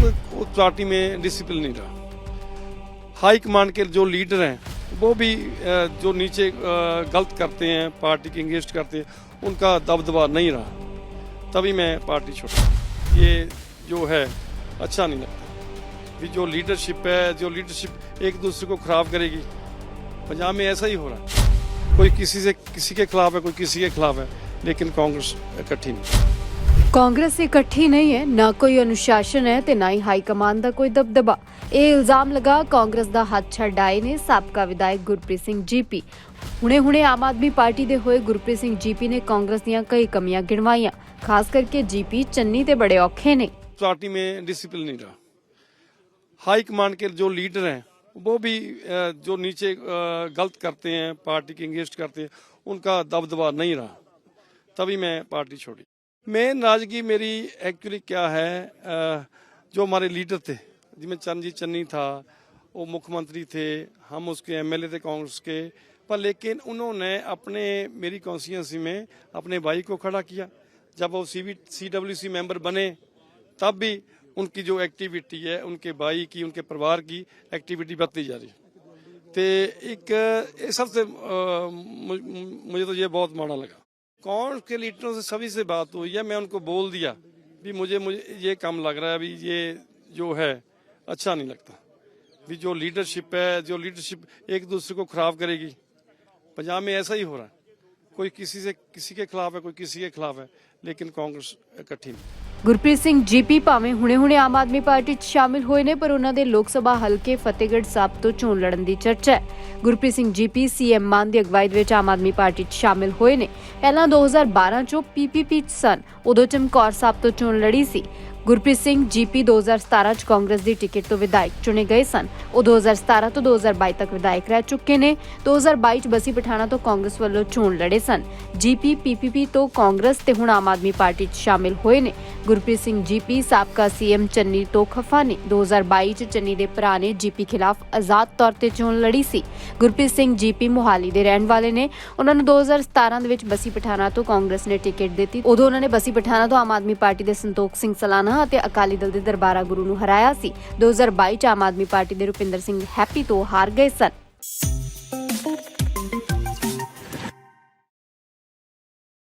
مطلب وہ پارٹی میں ڈسپلن نہیں رہا۔ ہائی کمانڈ کے جو لیڈر ہیں، وہ بھی جو نیچے غلط کرتے ہیں پارٹی کے انگیج کرتے ہیں، ان کا دبدبا نہیں رہا۔ تبھی میں پارٹی چھوڑا۔ یہ جو ہے اچھا نہیں لگتا۔ کہ جو لیڈرشپ ہے، جو لیڈرشپ ایک دوسرے کو خراب کرے گی، پنجاب میں ایسا ہی ہو رہا ہے۔ کوئی کسی سے، کسی کے خلاف ہے، کوئی کسی کے خلاف ہے، لیکن کانگریس اکٹھی نہیں۔ ਕਾਂਗਰਸ ਇਕੱਠੀ ਨਹੀਂ ਹੈ ਨਾ ਕੋਈ ਅਨੁਸ਼ਾਸਨ ਹੈ ਤੇ ਨਾ ਹੀ ਹਾਈ ਕਮਾਂਡ ਦਾ ਕੋਈ ਦਬਦਬਾ ਇਹ ਇਲਜ਼ਾਮ ਲਗਾ ਕਾਂਗਰਸ ਦਾ ਹੱਥ ਛੱਡ ਆਏ ਨੇ ਸਾਬਕਾ ਵਿਧਾਇਕ ਗੁਰਪ੍ਰੀਤ ਸਿੰਘ ਜੀਪੀ ਹੁਣੇ-ਹੁਣੇ ਆਮ ਆਦਮੀ ਪਾਰਟੀ ਦੇ ਹੋਏ ਗੁਰਪ੍ਰੀਤ ਸਿੰਘ ਜੀਪੀ ਨੇ ਕਾਂਗਰਸ ਦੀਆਂ ਕਈ ਕਮੀਆਂ ਗਿਣਵਾਈਆਂ ਖਾਸ ਕਰਕੇ ਜੀਪੀ ਚੰਨੀ ਤੇ ਬੜੇ ਔਖੇ ਨੇ पार्टी में डिसिप्लिन नहीं रहा हाई कमांड के जो लीडर हैं वो भी अ, जो नीचे अ, गलत करते हैं पार्टी की इंगेस्ट करते हैं उनका दबदबा नहीं रहा तभी मैं पार्टी छोड़ी میں ناراضگی میری ایکچولی کیا ہے جو ہمارے لیڈر تھے جن میں چرن جی چنی تھا وہ مکھ منتری تھے ہم اس کے ایم ایل اے تھے کانگریس کے پر لیکن انہوں نے اپنے میری کانسٹیچنسی میں اپنے بھائی کو کھڑا کیا جب وہ C B C W C ممبر بنے تب بھی ان کی جو ایکٹیویٹی ہے ان کے بھائی کی ان کے پروار کی ایکٹیویٹی بڑھتی جا رہی ہے تو ایک سب سے مجھے تو یہ بہت ماڑا لگا कौन के लीडरों से सभी से बात हुई है मैं उनको बोल दिया भी मुझे मुझे ये कम लग रहा है अभी ये जो है अच्छा नहीं लगता भी जो लीडरशिप है जो लीडरशिप एक दूसरे को खराब करेगी पंजाब में ऐसा ही हो रहा है कोई किसी से किसी के खिलाफ है कोई किसी के खिलाफ है लेकिन कांग्रेस इकट्ठी नहीं ਗੁਰਪ੍ਰੀਤ ਸਿੰਘ ਜੀਪੀ ਭਾਵੇਂ ਹੁਣੇ-ਹੁਣੇ ਆਮ ਆਦਮੀ ਪਾਰਟੀ 'ਚ ਸ਼ਾਮਿਲ ਹੋਏ ਨੇ, ਪਰ ਉਹਨਾਂ ਦੇ ਲੋਕ ਸਭਾ ਹਲਕੇ ਫਤਿਹਗੜ੍ਹ ਸਾਹਿਬ ਤੋਂ ਚੋਣ ਲੜਨ ਦੀ ਚਰਚਾ ਹੈ। ਗੁਰਪ੍ਰੀਤ ਸਿੰਘ ਜੀਪੀ, ਸੀਐਮ ਮਾਨ ਦੀ ਅਗਵਾਈ ਦੇ ਵਿੱਚ ਆਮ ਆਦਮੀ ਪਾਰਟੀ 'ਚ ਸ਼ਾਮਿਲ ਹੋਏ ਨੇ। ਪਹਿਲਾਂ 2012 'ਚੋਂ ਪੀਪੀਪੀ 'ਚ ਸਨ। ਉਦੋਂ ਚਮਕੌਰ ਸਾਹਿਬ ਤੋਂ ਚੋਣ ਲੜੀ ਸੀ। ਗੁਰਪ੍ਰੀਤ ਸਿੰਘ ਜੀਪੀ 2017 'ਚ ਕਾਂਗਰਸ ਦੀ ਟਿਕਟ ਤੋਂ ਵਿਧਾਇਕ ਚੁਣੇ ਗਏ ਸਨ। ਉਹ 2017 ਤੋਂ 2022 ਤੱਕ ਵਿਧਾਇਕ ਰਹਿ ਚੁੱਕੇ ਨੇ। 2022 'ਚ ਬਸੀ ਪਠਾਣਾ ਤੋਂ ਕਾਂਗਰਸ ਵੱਲੋਂ ਚੋਣ ਲੜੇ ਸਨ। ਜੀਪੀ, ਪੀਪੀਪੀ ਤੋਂ ਕਾਂਗਰਸ ਤੇ ਹੁਣ ਆਮ ਆਦਮੀ ਪਾਰਟੀ 'ਚ ਸ਼ਾਮਿਲ ਹੋਏ ਨੇ। ਗੁਰਪ੍ਰੀਤ ਸਿੰਘ ਜੀਪੀ, ਸਾਬਕਾ ਸੀਐਮ ਚੰਨੀ ਤੋਂ ਖਫਾ ਨੇ। 2022 'ਚ ਚੰਨੀ ਦੇ ਭਰਾ ਨੇ ਜੀਪੀ ਖਿਲਾਫ ਆਜ਼ਾਦ ਤੌਰ ਤੇ ਚੋਣ ਲੜੀ ਸੀ। ਗੁਰਪ੍ਰੀਤ ਸਿੰਘ ਜੀਪੀ ਮੁਹਾਲੀ ਦੇ ਰਹਿਣ ਵਾਲੇ ਨੇ। ਉਹਨਾਂ ਨੂੰ 2017 ਦੇ ਵਿੱਚ ਬਸੀ ਪਠਾਣਾ ਤੋਂ ਕਾਂਗਰਸ ਨੇ ਟਿਕਟ ਦਿੱਤੀ। ਉਦੋਂ ਉਹਨਾਂ ਨੇ ਬਸੀ ਪਠਾਣਾ ਤੋਂ ਆਮ ਆਦਮੀ ਪਾਰਟੀ ਦੇ ਸੰਤੋਖ ਸਿੰਘ ਸਲਾਨਾ ਅਤੇ ਅਕਾਲੀ ਦਲ ਦੇ ਦਰਬਾਰਾ ਗੁਰੂ ਨੂੰ ਹਰਾਇਆ ਸੀ। 2022 ਚ ਆਮ ਆਦਮੀ ਪਾਰਟੀ ਦੇ ਰੁਪਿੰਦਰ ਸਿੰਘ ਹੈਪੀ ਤੋਂ ਹਾਰ ਗਏ ਸਨ।